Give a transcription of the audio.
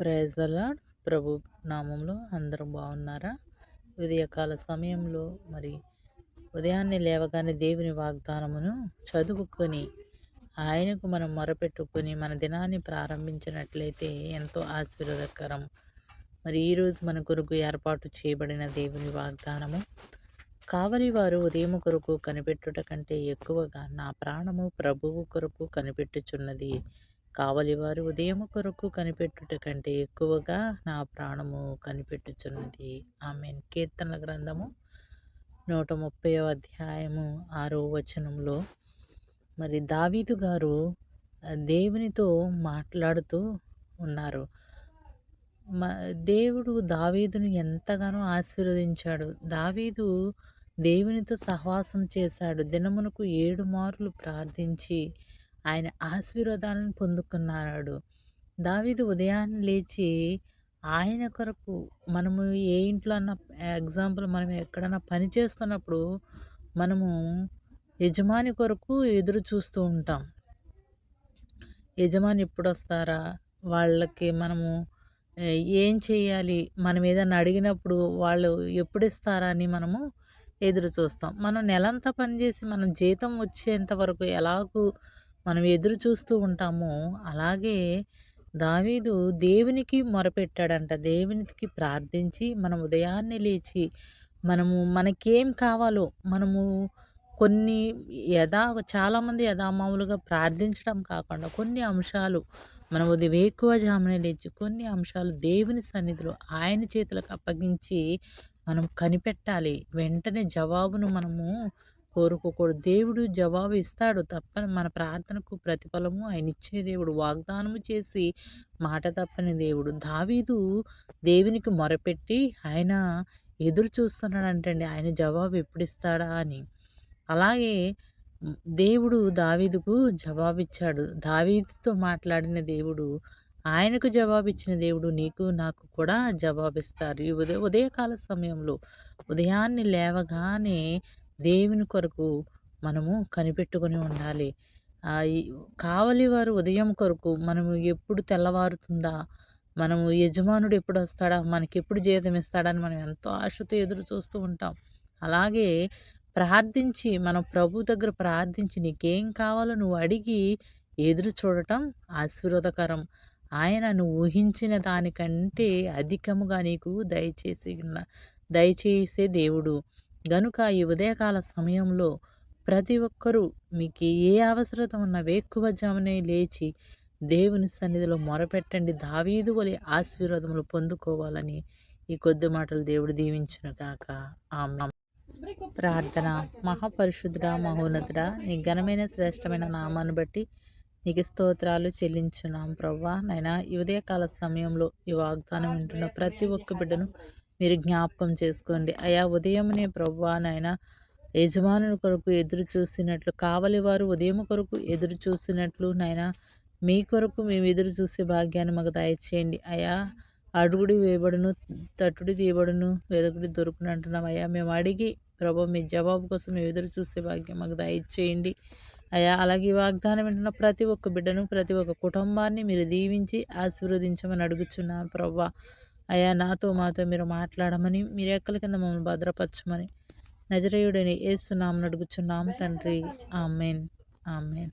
Praise ప్రభు నామంలో అందరూ బాగున్నారా? ఉదయకాల సమయంలో మరి ఉదయాన్నే లేవగానే దేవుని వాగ్దానమును చదువుకొని ఆయనకు మనం మొరపెట్టుకొని మన దినాన్ని ప్రారంభించినట్లయితే ఎంతో ఆశీర్వదకరం. మరి ఈరోజు మన కొరకు ఏర్పాటు చేయబడిన దేవుని వాగ్దానము కావలి వారు ఉదయం కొరకు కనిపెట్టుట కంటే ఎక్కువగా నా ప్రాణము ప్రభువు కొరకు కనిపెట్టుచున్నది. కావలి వారు ఉదయం కొరకు కనిపెట్టుట కంటే ఎక్కువగా నా ప్రాణము కనిపెట్టుచున్నది. ఆమె కీర్తనల గ్రంథము నూట ముప్పై అధ్యాయము ఆరో వచనంలో మరి దావీదు గారు దేవునితో మాట్లాడుతూ ఉన్నారు. దేవుడు దావీదును ఎంతగానో ఆశీర్వదించాడు. దావీదు దేవునితో సహవాసం చేశాడు. దినమునకు ఏడు మార్లు ప్రార్థించి ఆయన ఆశీర్వాదాలను పొందుకున్నాడు. దావీదు ఉదయాన్నే లేచి ఆయన కొరకు మనము ఏ ఇంట్లో అన్న ఎగ్జాంపుల్ మనం ఎక్కడన్నా పని చేస్తున్నప్పుడు మనము యజమాని కొరకు ఎదురు చూస్తూ ఉంటాం. యజమాని ఎప్పుడు వస్తారా? వాళ్ళకి మనము ఏం చేయాలి? మనం ఏదైనా అడిగినప్పుడు వాళ్ళు ఎప్పుడు ఇస్తారా అని మనము ఎదురు చూస్తాం. మనం నెలంతా పనిచేసి మనం జీతం వచ్చేంత వరకు ఎలాగూ మనం ఎదురు చూస్తూ ఉంటాము అలాగే దావీదు దేవునికి మొరపెట్టాడంట. దేవునికి ప్రార్థించి మనం ఉదయాన్నే లేచి మనము మనకేం కావాలో మనము కొన్ని యథా చాలామంది యథామామూలుగా ప్రార్థించడం కాకుండా కొన్ని అంశాలు మనం ఉదయం ఎక్కువ జామునే లేచి కొన్ని అంశాలు దేవుని సన్నిధిలో ఆయన చేతులకు అప్పగించి మనం కనిపెట్టాలి. వెంటనే జవాబును మనము కోరుకోకూడదు. దేవుడు జవాబు ఇస్తాడు తప్పని మన ప్రార్థనకు ప్రతిఫలము ఆయన ఇచ్చే దేవుడు. వాగ్దానము చేసి మాట తప్పని దేవుడు. దావీదు దేవునికి మొరపెట్టి ఆయన ఎదురు చూస్తున్నాడంటండి. ఆయన జవాబు ఎప్పుడు ఇస్తాడా అని. అలాగే దేవుడు దావీదుకు జవాబిచ్చాడు దావీదుతో మాట్లాడిన దేవుడు ఆయనకు జవాబిచ్చిన దేవుడు నీకు నాకు కూడా జవాబిస్తారు ఈ ఉదయ ఉదయకాల సమయంలో ఉదయాన్నే లేవగానే దేవుని కొరకు మనము కనిపెట్టుకొని ఉండాలి. కావలి వారు ఉదయం కొరకు మనము ఎప్పుడు తెల్లవారుతుందా మనము యజమానుడు ఎప్పుడు వస్తాడా మనకి ఎప్పుడు జీతం ఇస్తాడని మనం ఎంతో ఆశతో ఎదురు చూస్తూ ఉంటాం. అలాగే ప్రార్థించి మనం ప్రభు దగ్గర ప్రార్థించి నీకేం కావాలో నువ్వు అడిగి ఎదురు చూడటం ఆశీర్వాదకరం. ఆయన నువ్వు ఊహించిన దానికంటే అధికముగా నీకు దయచేసి దయచేసే దేవుడు. గనుక ఈ ఉదయకాల సమయంలో ప్రతి ఒక్కరూ మీకు ఏ అవసరత ఉన్న వేక్కువజామునే లేచి దేవుని సన్నిధిలో మొరపెట్టండి. దావీదు వలి ఆశీర్వాదములు పొందుకోవాలని ఈ కొద్ది మాటలు దేవుడు దీవించను కాక ఆమె ప్రార్థన. మహాపరిశుద్ధుడ మహోన్నతుడ నీ ఘనమైన శ్రేష్టమైన నామాన్ని బట్టి నీకు స్తోత్రాలు చెల్లించున్నాం. ప్రవ్వా నైనా ఈ ఉదయకాల సమయంలో ఈ వాగ్దానం వింటున్న ప్రతి ఒక్క బిడ్డను మీరు జ్ఞాపకం చేసుకోండి. అయా ఉదయమునే ప్రవ్వా నాయన యజమానుల కొరకు ఎదురు చూసినట్లు కావలి వారు ఉదయం కొరకు ఎదురు చూసినట్లు నాయన మీ కొరకు మేము ఎదురు చూసే భాగ్యాన్ని మాకు దయచేయండి. అయా అడుగుడి వేయబడును తట్టుడి తీయబడును వెదకుడి దొరుకును అంటున్నాం. అయ్యా మేము అడిగి ప్రభు మీ జవాబు కోసం మేము ఎదురు చూసే భాగ్యం మాకు దయచేయండి. అయా అలాగే వాగ్దానం వింటున్న ప్రతి ఒక్క బిడ్డను ప్రతి ఒక్క కుటుంబాన్ని మీరు దీవించి ఆశీర్వదించమని అడుగుచున్నాను ప్రభా. అయ్యా నాతో మాతో మీరు మాట్లాడమని మీరు ఎక్కల కింద మమ్మల్ని భద్రపరచమని నజరేయుడని ఏస్తున్నామని అడుగుచున్నాము తండ్రి. ఆమెన్. ఆమెన్.